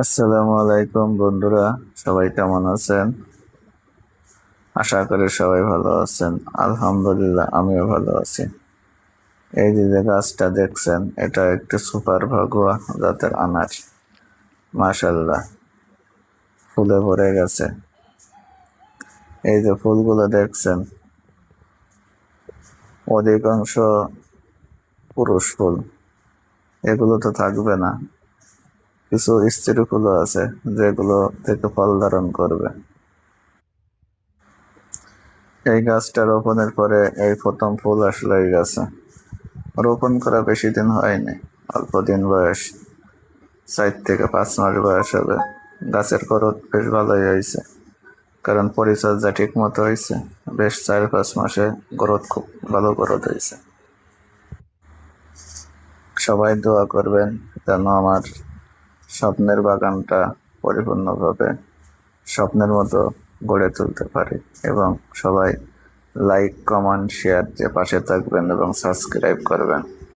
আসসালামু আলাইকুম বন্ধুরা, সবাই কেমন আছেন? আশা করি সবাই ভালো আছেন। আলহামদুলিল্লাহ, আমিও ভালো আছি। এই যে গাছটা দেখছেন, এটা একটি সুপার ভাগুয়া জাতের আনার মাশাল্লাহ ফুলে ভরে গেছে। এই যে ফুলগুলো দেখছেন, অধিকাংশ পুরুষ ফুল। এগুলো তো থাকবে না। কিছু স্ত্রী ফুলও আছে যেগুলো থেকে ফল ধারণ করবে। এই গাছটা রোপণের পরে এই প্রথম ফুল আসলো এই গাছে। রোপণ করা বেশি দিন হয়নি, অল্প দিন বয়স। চার থেকে পাঁচ মাস বয়স হবে। গাছের গ্রোথ বেশ ভালোই হয়েছে, কারণ পরিচর্যা ঠিক মতো হয়েছে। বেশ চার পাঁচ মাসে গ্রোথ খুব ভালো গ্রোথ হয়েছে। সবাই দোয়া করবেন যেন আমার স্বপ্নের বাগানটা পরিপূর্ণভাবে স্বপ্নের মতো গড়ে তুলতে পারি এবং সবাই লাইক কমেন্ট শেয়ার যে পাশে থাকবেন এবং সাবস্ক্রাইব করবেন।